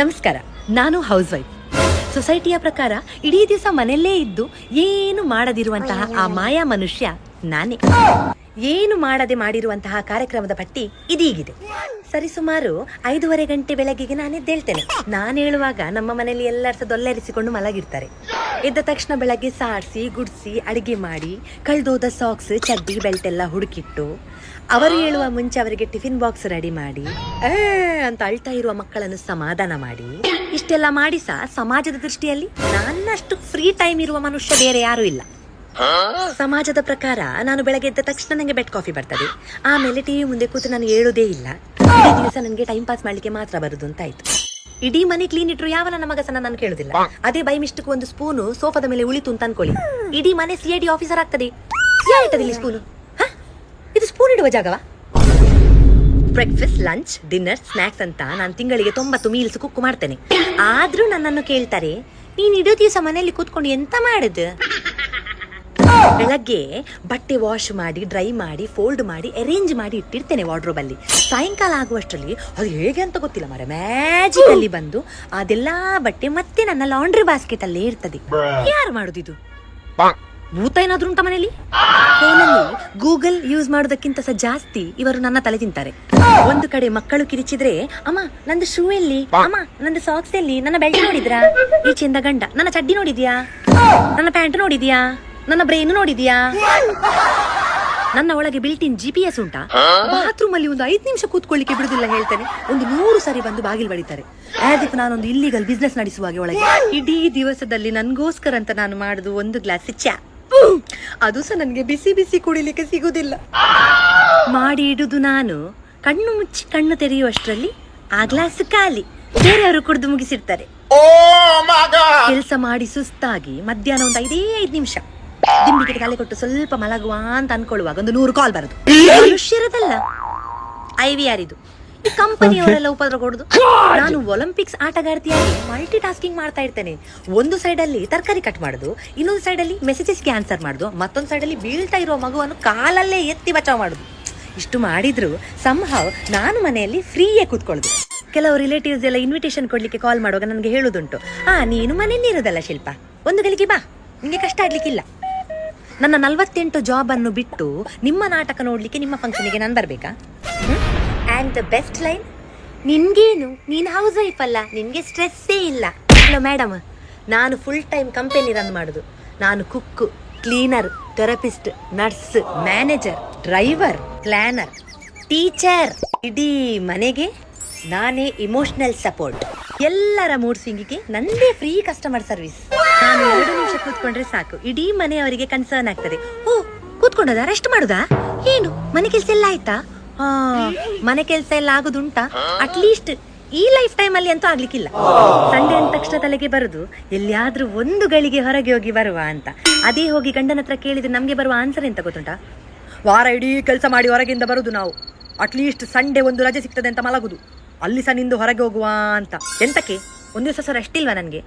ನಮಸ್ಕಾರ, ನಾನು house wife ಸೊಸೈಟಿಯ ಪ್ರಕಾರ, ಇಡೀ ದಿವಸ ಮನೆಯಲ್ಲೇ ಇದ್ದು, ಏನು ಮಾಡದಿರುವಂತಹ ಆ ಮಾಯಾ ಮನುಷ್ಯ ನಾನೇ ಏನು ಮಾಡದೆ ಮಾಡಿರುವಂತಹ ಕಾರ್ಯಕ್ರಮದ ಪಟ್ಟಿ ಇದೀಗಿದೆ. ಸರಿಸುಮಾರು ಐದೂವರೆ ಗಂಟೆ ಬೆಳಗ್ಗೆಗೆ ನಾನು ಎದ್ದೇಳ್ತೇನೆ. ನಾನು ಹೇಳುವಾಗ ನಮ್ಮ ಮನೆಯಲ್ಲಿ ಎಲ್ಲರೂ ಸಹ ದೊಲ್ಲೆರಿಸಿಕೊಂಡು ಮಲಗಿರ್ತಾರೆ. ಎದ್ದ ತಕ್ಷಣ ಬೆಳಗ್ಗೆ ಸಾರಿಸಿ, ಗುಡಿಸಿ, ಅಡಿಗೆ ಮಾಡಿ, ಕಳೆದೋದ ಸಾಕ್ಸ್ ಚಡ್ಡಿ ಬೆಲ್ಟ್ ಎಲ್ಲ ಹುಡುಕಿಟ್ಟು, ಅವರು ಹೇಳುವ ಮುಂಚೆ ಅವರಿಗೆ ಟಿಫಿನ್ ಬಾಕ್ಸ್ ರೆಡಿ ಮಾಡಿ ಅಂತ ಅಳ್ತಾ ಇರುವ ಮಕ್ಕಳನ್ನು ಸಮಾಧಾನ ಮಾಡಿ. ಇಷ್ಟೆಲ್ಲ ಮಾಡಿ ಸಹ ಸಮಾಜದ ದೃಷ್ಟಿಯಲ್ಲಿ? ನನ್ನಷ್ಟು ಫ್ರೀ ಟೈಮ್ ಇರುವ ಮನುಷ್ಯ ಬೇರೆ ಯಾರೂ ಇಲ್ಲ. ಸಮಾಜದ ಪ್ರಕಾರ ನಾನು ಬೆಳಗ್ಗೆ ಎದ್ದ ತಕ್ಷಣ ನನಗೆ ಬೆಡ್ ಕಾಫಿ ಬರ್ತದೆ. ಆಮೇಲೆ ಟಿವಿ ಮುಂದೆ ಕೂತು ನಾನು ಹೇಳೋದೇ ಇಲ್ಲ. ಇಡೀ ದಿವಸ ನನಗೆ ಟೈಮ್ ಪಾಸ್ ಮಾಡ್ಲಿಕ್ಕೆ ಮಾತ್ರ ಬರುದು ಅಂತ ಆಯ್ತು. ಇಡೀ ಮನೆ ಕ್ಲೀನ್ ಇಟ್ರು ಯಾವ ನನ್ನ ಮಗಸನ ನಾನು ಕೇಳುದಿಲ್ಲ. ಅದೇ ಬೈ ಮಿಸ್ಟೇಕ್ ಒಂದು ಸ್ಪೂನು ಸೋಫಾದ ಮೇಲೆ ಉಳಿತು ಅಂತ ಅನ್ಕೊಳ್ಳಿ. ಇಡೀ ಮನೆ ಸಿ ಡಿ ಆಫೀಸರ್ ಆಗ್ತದೆ. ಇಲ್ಲಿ ಸ್ಪೂನು? ಇದು ಸ್ಪೂನ್ ಇಡುವ ಜಾಗವಾ? ಬ್ರೇಕ್ಫಾಸ್ಟ್ ಲಂಚ್ ಡಿನ್ನರ್ ಸ್ನಾಕ್ಸ್ ಅಂತ ನಾನು ತಿಂಗಳಿಗೆ ತೊಂಬತ್ತು ಮೀಲ್ಸ್ ಕುಕ್ ಮಾಡ್ತೇನೆ. ಆದ್ರೂ ನನ್ನನ್ನು ಕೇಳ್ತಾರೆ, ನೀನ್ ಇಡೋ ದಿವಸ ಮನೆಯಲ್ಲಿ ಕೂತ್ಕೊಂಡು ಎಂತ ಮಾಡುದು? ಬೆಳಗ್ಗೆ ಬಟ್ಟೆ ವಾಶ್ ಮಾಡಿ ಡ್ರೈ ಮಾಡಿ ಫೋಲ್ಡ್ ಮಾಡಿ ಅರೇಂಜ್ ಮಾಡಿ ಇಟ್ಟಿರ್ತೇನೆ ವಾರ್ಡ್ರೋಬ್ ಅಲ್ಲಿ. ಸಾಯಂಕಾಲ ಆಗುವಷ್ಟರಲ್ಲಿ ಅದು ಹೇಗೆ ಅಂತ ಗೊತ್ತಿಲ್ಲ ಮರ ಮ್ಯಾಜಿಕ್ ಅಲ್ಲಿ ಬಂದು ಅದೆಲ್ಲಾ ಬಟ್ಟೆ ಮತ್ತೆ ನನ್ನ ಲಾಂಡ್ರಿ ಬಾಸ್ಕೆಟ್ ಅಲ್ಲೇ ಇರ್ತದೆ. ಯಾರು ಮಾಡುದಿದು ಭೂತ ಏನಾದ್ರು ಉಂಟ ಮನೇಲಿ? ಫೋನಲ್ಲಿ ಗೂಗಲ್ ಯೂಸ್ ಮಾಡೋದಕ್ಕಿಂತ ಸಹ ಜಾಸ್ತಿ ಇವರು ನನ್ನ ತಲೆ ತಿಂತಾರೆ. ಒಂದು ಕಡೆ ಮಕ್ಕಳು ಕಿರಿಚಿದ್ರೆ ಅಮ್ಮ ನಂದು ಶೂ ಎಲ್ಲಿ? ಅಮ್ಮ ನಂದು ಸಾಕ್ಸ್ ಎಲ್ಲಿ? ನನ್ನ ಬೆಲ್ಟ್ ನೋಡಿದ್ರಾ? ಈಚೆಯಿಂದ ಗಂಡ ನನ್ನ ಚಡ್ಡಿ ನೋಡಿದ್ಯಾ? ನನ್ನ ಪ್ಯಾಂಟ್ ನೋಡಿದ್ಯಾ? ನನ್ನ ಬ್ರೈನ್ ನೋಡಿದ್ಯಾ? ನನ್ನ ಒಳಗೆ built in G P S ಉಂಟಾ? ಬಾತ್ರೂಮ್ ಅಲ್ಲಿ ಒಂದು ಐದು ನಿಮಿಷ ಕೂತ್ಕೊಳ್ಳಿಕ್ಕೆ ಬಿಡುದಿಲ್ಲ ಹೇಳ್ತೇನೆ. ಒಂದು ನೂರು ಸರಿ ಬಂದು ಬಾಗಿಲು ಬಡಿತಾರೆ. ಅದಕ್ಕೆ ಇಫ್ ನಾನೊಂದು ಇಲ್ಲಿಗಲ್ ಬಿಸ್ನೆಸ್ ನಡೆಸುವ ಹಾಗೆ ಒಳಗೆ. ಇಡೀ ದಿವಸದಲ್ಲಿ ನನ್ಗೋಸ್ಕರ ಅಂತ ನಾನು ಮಾಡುದು ಒಂದು ಗ್ಲಾಸ್ ಚಾ. ಅದು ಸಹ ನನಗೆ ಬಿಸಿ ಬಿಸಿ ಕುಡಿಲಿಕ್ಕೆ ಸಿಗುದಿಲ್ಲ. ಮಾಡಿ ಇಡುದು ನಾನು. ಕಣ್ಣು ಮುಚ್ಚಿ ಕಣ್ಣು ತೆರೆಯುವಷ್ಟರಲ್ಲಿ ಆ ಗ್ಲಾಸ್ ಖಾಲಿ. ಬೇರೆಯವರು ಕುಡಿದು ಮುಗಿಸಿರ್ತಾರೆ. ಕೆಲಸ ಮಾಡಿ ಸುಸ್ತಾಗಿ ಮಧ್ಯಾಹ್ನ ಒಂದು ಐದೇ ಐದು ನಿಮಿಷ. ದಿಂಬಿಗೆ ತಲೆ ಕೊಟ್ಟು ಸ್ವಲ್ಪ ಮಲಗುವ ಅಂತ ಅನ್ಕೊಳ್ಳುವಾಗ ಒಂದು ನೂರು ಕಾಲ್ ಬರುದು. ಮನುಷ್ಯರದಲ್ಲ ಐ ವಿ ಆರ್ ಇದು ಈ ಕಂಪನಿಯವರೆಲ್ಲ ಉಪದ್ರ ಕೊಡುದು. ನಾನು ಒಲಿಂಪಿಕ್ಸ್ ಆಟಗಾರ್ತಿಯಾಗಿ ಮಲ್ಟಿ ಟಾಸ್ಕಿಂಗ್ ಮಾಡ್ತಾ ಇರ್ತೇನೆ ಒಂದು ಸೈಡ್ ಅಲ್ಲಿ ತರಕಾರಿ ಕಟ್ ಮಾಡುದು ಇನ್ನೊಂದು ಸೈಡ್ ಅಲ್ಲಿ ಮೆಸೇಜಸ್ಗೆ ಆನ್ಸರ್ ಮಾಡುದು ಮತ್ತೊಂದು ಸೈಡ್ ಅಲ್ಲಿ ಬೀಳ್ತಾ ಇರುವ ಮಗುವನ್ನು ಕಾಲಲ್ಲೇ ಎತ್ತಿ ಬಚಾವ್ ಮಾಡುದು. ಇಷ್ಟು ಮಾಡಿದ್ರು ಸಂಭವ್ ನಾನು ಮನೆಯಲ್ಲಿ ಫ್ರೀಯೇ ಕೂತ್ಕೊಳ್ಳುದು. ಕೆಲವು ರಿಲೇಟಿವ್ಸ್ ಎಲ್ಲ ಇನ್ವಿಟೇಷನ್ ಕೊಡ್ಲಿಕ್ಕೆ ಕಾಲ್ ಮಾಡುವಾಗ ನನಗೆ ಹೇಳುದುಂಟು ಆ ನೀನು ಮನೆಯಲ್ಲಿ ಇರೋದಲ್ಲ ಶಿಲ್ಪ. ಒಂದು ಗಳಿಗೆ ಬಾ. ನಿಂಗೆ ಕಷ್ಟ ಆಗ್ಲಿಕ್ಕಿಲ್ಲ ನನ್ನ ನಲವತ್ತೆಂಟು ಜಾಬ್ ಅನ್ನು ಬಿಟ್ಟು ನಿಮ್ಮ ನಾಟಕ ನೋಡ್ಲಿಕ್ಕೆ ನಿಮ್ಮ ಫಂಕ್ಷನ್ಗೆ ನಾನು ಬರ್ಬೇಕಾ? ಆ್ಯಂಡ್ ದ ಬೆಸ್ಟ್ ಲೈನ್ ನಿನ್ಗೇನು? ನೀನು ಹೌಸ್ ವೈಫ್ ಅಲ್ಲ, ನಿನ್ಗೆ ಸ್ಟ್ರೆಸ್ಸೇ ಇಲ್ಲ. ಹಲೋ ಮೇಡಮ್ ನಾನು ಫುಲ್ ಟೈಮ್ ಕಂಪೆನಿ ರನ್ ಮಾಡುದು. ನಾನು cook cleaner therapist nurse manager driver planner teacher ಇಡೀ ಮನೆಗೆ ನಾನೇ ಇಮೋಷನಲ್ ಸಪೋರ್ಟ್ ಎಲ್ಲರ ಮೂಡ್ ಸಿಂಗಿಗೆ ನಂದೇ ಫ್ರೀ ಕಸ್ಟಮರ್ ಸರ್ವಿಸ್ ನಾನು ಎರಡು ನಿಮಿಷ ಕೂತ್ಕೊಂಡ್ರೆ ಸಾಕು. ಇಡೀ ಮನೆಯವರಿಗೆ ಕನ್ಸರ್ನ್ ಆಗ್ತದೆ. ಓ ಕೂತ್ಕೊಂಡದ? ರೆಸ್ಟ್ ಮಾಡುದಾ? ಏನು? ಮನೆ ಕೆಲಸ ಎಲ್ಲ ಆಯ್ತಾ? ಆ, ಮನೆ ಕೆಲಸ ಎಲ್ಲ ಆಗುದುಂಟಾ? ಅಟ್ಲೀಸ್ಟ್ ಈ ಲೈಫ್ ಟೈಮ್ ಅಲ್ಲಿ ಅಂತೂ ಆಗ್ಲಿಕ್ಕಿಲ್ಲ. ಸಂಡೆ ಅಂದ ತಕ್ಷಣ ತಲೆಗೆ ಬರುದು ಎಲ್ಲಿಯಾದ್ರೂ ಒಂದು ಗಳಿಗೆ ಹೊರಗೆ ಹೋಗಿ ಬರುವ ಅಂತ. ಅದೇ ಹೋಗಿ ಗಂಡನ ಹತ್ರ ಕೇಳಿದ್ರೆ ನಮ್ಗೆ ಬರುವ ಆನ್ಸರ್ ಎಂತ ಗೊತ್ತುಂಟಾ? ವಾರ ಇಡೀ ಕೆಲಸ ಮಾಡಿ ಹೊರಗಿಂದ ಬರುದು ನಾವು. ಅಟ್ಲೀಸ್ಟ್ ಸಂಡೆ ಒಂದು ರಜೆ ಸಿಗ್ತದೆ ಅಂತ ಮಲಗುದು. ಅಲ್ಲಿ ಸಹ ನಿಂದು ಹೊರಗೆ ಹೋಗುವ ಅಂತ. ಎಂತಕ್ಕೆ? ಒಂದು ದಿವಸ ಸಹ ರೆಸ್ಟ್ ಇಲ್ವಾ ನನಗೆ?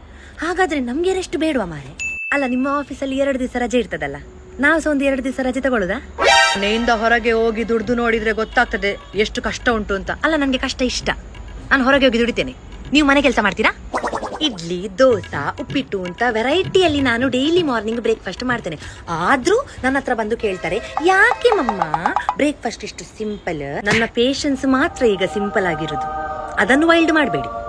ಹಾಗಾದ್ರೆ ನಮಗೆ ರೆಸ್ಟ್ ಬೇಡವಾ ಮಾರೆ? ಅಲ್ಲ ನಿಮ್ಮ ಆಫೀಸಲ್ಲಿ ಎರಡು ದಿವಸ ರಜೆ ಇರ್ತದಲ್ಲ ನಾವು ಸಹ ಒಂದು ಎರಡು ದಿವಸ ರಜೆ ತಗೊಳ್ಳುದಾ ಮನೆಯಿಂದ ಹೊರಗೆ ಹೋಗಿ ದುಡ್ದು ನೋಡಿದ್ರೆ ಗೊತ್ತಾಗ್ತದೆ ಎಷ್ಟು ಕಷ್ಟ ಉಂಟು ಅಂತ. ಅಲ್ಲ ನನಗೆ ಕಷ್ಟ ಇಷ್ಟ. ನಾನು ಹೊರಗೆ ಹೋಗಿ ದುಡಿತೇನೆ. ನೀವು ಮನೆ ಕೆಲಸ ಮಾಡ್ತೀರಾ? ಇಡ್ಲಿ ದೋಸಾ ಉಪ್ಪಿಟ್ಟು ಅಂತ ವೆರೈಟಿಯಲ್ಲಿ ನಾನು ಡೈಲಿ ಮಾರ್ನಿಂಗ್ ಬ್ರೇಕ್ಫಾಸ್ಟ್ ಮಾಡ್ತೇನೆ. ಆದ್ರೂ ನನ್ನ ಹತ್ರ ಬಂದು ಕೇಳ್ತಾರೆ ಯಾಕೆ ಮಮ್ಮ? ಬ್ರೇಕ್ಫಾಸ್ಟ್ ಇಷ್ಟು ಸಿಂಪಲ್ ನನ್ನ ಪೇಷನ್ಸ್ ಮಾತ್ರ ಈಗ ಸಿಂಪಲ್ ಆಗಿರೋದು. ಅದನ್ನು ವೈಲ್ಡ್ ಮಾಡಬೇಡಿ.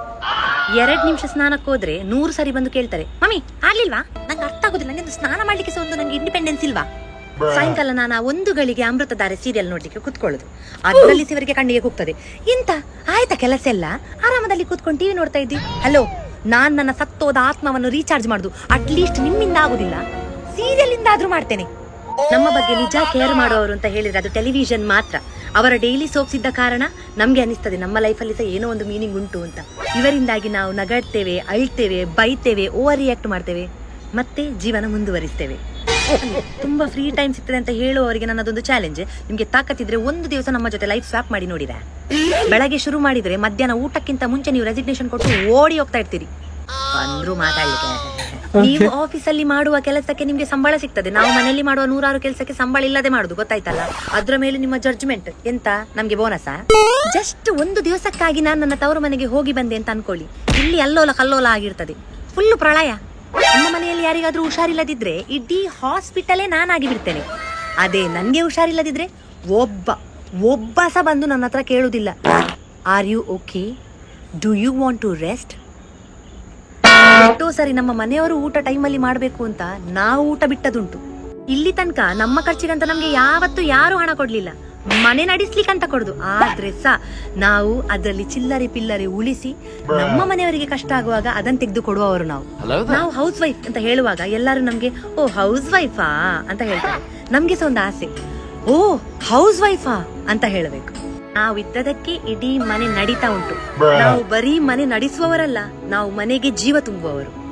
ಎರಡ್ ನಿಮಿಷ ಸ್ನಾನಕ್ಕೆ ಹೋದ್ರೆ ನೂರು ಸರಿ ಬಂದು ಕೇಳ್ತಾರೆ ಮಮ್ಮಿ ಆಗ್ಲಿಲ್ವಾ? ನಂಗೆ ಅರ್ಥ ಆಗುದಿಲ್ಲ. ನಿಂದು ಸ್ನಾನ ಮಾಡ್ಲಿಕ್ಕೆ ಸಹ ಒಂದು ನಂಗೆ ಇಂಡಿಪೆಂಡೆನ್ಸ್ ಇಲ್ವಾ? ಸಾಯಂಕಾಲ ನಾನು ಒಂದು ಗಳಿಗೆ ಅಮೃತಧಾರೆ ಸೀರಿಯಲ್ ನೋಡ್ಲಿಕ್ಕೆ ಕುತ್ಕೊಳ್ಳುದು. ಅದರಲ್ಲಿ ಸಿವರಿಗೆ ಕಣ್ಣಿಗೆ ಹೋಗ್ತದೆ ಇಂತ? ಆಯ್ತಾ ಕೆಲಸ ಎಲ್ಲ? ಆರಾಮದಲ್ಲಿ ಕೂತ್ಕೊಂಡು ಟಿವಿ ನೋಡ್ತಾ ಇದ್ದಿ? ಹಲೋ ನಾನ್ ನನ್ನ ಸತ್ತೋದ ಆತ್ಮವನ್ನು ರೀಚಾರ್ಜ್ ಮಾಡುದು. ಅಟ್ಲೀಸ್ಟ್ ನಿಮ್ಮಿಂದ ಆಗುದಿಲ್ಲ. ಸೀರಿಯಲ್ ಇಂದ ಆದ್ರೂ ಮಾಡ್ತೇನೆ. ನಮ್ಮ ಬಗ್ಗೆ ನಿಜ ಕೇರ್ ಮಾಡೋರು ಅಂತ ಹೇಳಿದ್ರೆ ಅದು ಟೆಲಿವಿಷನ್ ಮಾತ್ರ. ಅವರ ಡೈಲಿ ಸೋಪ್ಸ್ ಇದ್ದ ಕಾರಣ ನಮ್ಗೆ ಅನಿಸ್ತದೆ, ನಮ್ಮ ಲೈಫಲ್ಲಿ ಸಹ ಏನೋ ಒಂದು ಮೀನಿಂಗ್ ಉಂಟು ಅಂತ. ಇವರಿಂದಾಗಿ ನಾವು ನಗಡ್ತೇವೆ, ಅಳ್ತೇವೆ, ಬೈತೇವೆ ಓವರ್ ರಿಯಾಕ್ಟ್ ಮಾಡ್ತೇವೆ, ಮತ್ತೆ ಜೀವನ ಮುಂದುವರಿಸ್ತೇವೆ. ತುಂಬಾ ಫ್ರೀ ಟೈಮ್ ಸಿಗ್ತದೆ ಅಂತ ಹೇಳುವವರಿಗೆ ನನ್ನದೊಂದು ಚಾಲೆಂಜ್ ನಿಮ್ಗೆ ತಾಕತ್ತಿದ್ರೆ ಒಂದು ದಿವಸ ನಮ್ಮ ಜೊತೆ ಲೈಫ್ ಸ್ವಾಪ್ ಮಾಡಿ ನೋಡಿದೆ ಬೆಳಗ್ಗೆ ಶುರು ಮಾಡಿದ್ರೆ ಮಧ್ಯಾಹ್ನ ಊಟಕ್ಕಿಂತ ಮುಂಚೆ ನೀವು ರೆಸಿಗ್ನೇಷನ್ ಕೊಟ್ಟು ಓಡಿ ಹೋಗ್ತಾ ಇರ್ತೀರಿ. ಅಂದ್ರು ಮಾತಾಡ್ಲಿಕ್ಕೆ. ನೀವು ಆಫೀಸಲ್ಲಿ ಮಾಡುವ ಕೆಲಸಕ್ಕೆ ನಿಮ್ಗೆ ಸಂಬಳ ಸಿಗ್ತದೆ. ನಾವು ಮನೆಯಲ್ಲಿ ಮಾಡುವ ನೂರಾರು ಕೆಲಸಕ್ಕೆ ಸಂಬಳ ಇಲ್ಲದೆ ಮಾಡುದು ಗೊತ್ತಾಯ್ತಲ್ಲ? ಅದ್ರ ಮೇಲೆ ನಿಮ್ಮ ಜಡ್ಜ್ಮೆಂಟ್ ಎಂತ? ನಮ್ಗೆ ಬೋನಸ ಜಸ್ಟ್ ಒಂದು ದಿವಸಕ್ಕಾಗಿ ನಾನು ನನ್ನ ತವರು ಮನೆಗೆ ಹೋಗಿ ಬಂದೆ ಅಂತ ಅನ್ಕೊಳ್ಳಿ. ಇಲ್ಲಿ ಅಲ್ಲೋಲ ಕಲ್ಲೋಲ ಆಗಿರ್ತದೆ. ಫುಲ್ ಪ್ರಳಯ. ನಮ್ಮ ಮನೆಯಲ್ಲಿ ಯಾರಿಗಾದ್ರೂ ಹುಷಾರಿಲ್ಲದಿದ್ರೆ ಇಡೀ ಹಾಸ್ಪಿಟಲೇ ನಾನಾಗಿ ಬಿಡ್ತೇನೆ. ಅದೇ ನನ್ಗೆ ಹುಷಾರಿಲ್ಲದಿದ್ರೆ ಒಬ್ಬ ಒಬ್ಬ ಸಹ ಬಂದು ನನ್ನ ಹತ್ರ ಕೇಳುದಿಲ್ಲ. Are you okay do you want to rest ಎಷ್ಟೋ ಸರಿ ನಮ್ಮ ಮನೆಯವರು ಊಟ ಟೈಮಲ್ಲಿ ಮಾಡಬೇಕು ಅಂತ ನಾವು ಊಟ ಬಿಟ್ಟದುಂಟು ಇಲ್ಲಿ ತನಕ ನಮ್ಮ ಖರ್ಚಿಗಂತ ನಮ್ಗೆ ಯಾವತ್ತು ಯಾರು ಹಣ ಕೊಡ್ಲಿಲ್ಲ. ಮನೆ ನಡೆಸ್ಲಿಕ್ಕಂತ ಕೊಡುದು. ಆದ್ರೆ ಸಹ ನಾವು ಅದರಲ್ಲಿ ಚಿಲ್ಲರೆ ಪಿಲ್ಲರೆ ಉಳಿಸಿ ನಮ್ಮ ಮನೆಯವರಿಗೆ ಕಷ್ಟ ಆಗುವಾಗ ಅದನ್ನ ತೆಗೆದು ಕೊಡುವವರು ನಾವು ನಾವು ಹೌಸ್ ವೈಫ್ ಅಂತ ಹೇಳುವಾಗ ಎಲ್ಲರೂ ನಮ್ಗೆ ಓ ಹೌಸ್ ವೈಫಾ ಅಂತ ಹೇಳ್ತಾರೆ. ನಮ್ಗೆ ಸಹ ಒಂದು ಆಸೆ. ಓ ಹೌಸ್ ವೈಫಾ ಅಂತ ಹೇಳಬೇಕು. ನಾವು ಇದ್ದದಕ್ಕೆ ಇಡೀ ಮನೆ ನಡೀತಾ ಉಂಟು. ನಾವು ಬರೀ ಮನೆ ನಡೆಸುವವರಲ್ಲ ನಾವು ಮನೆಗೆ ಜೀವ ತುಂಬುವವರು.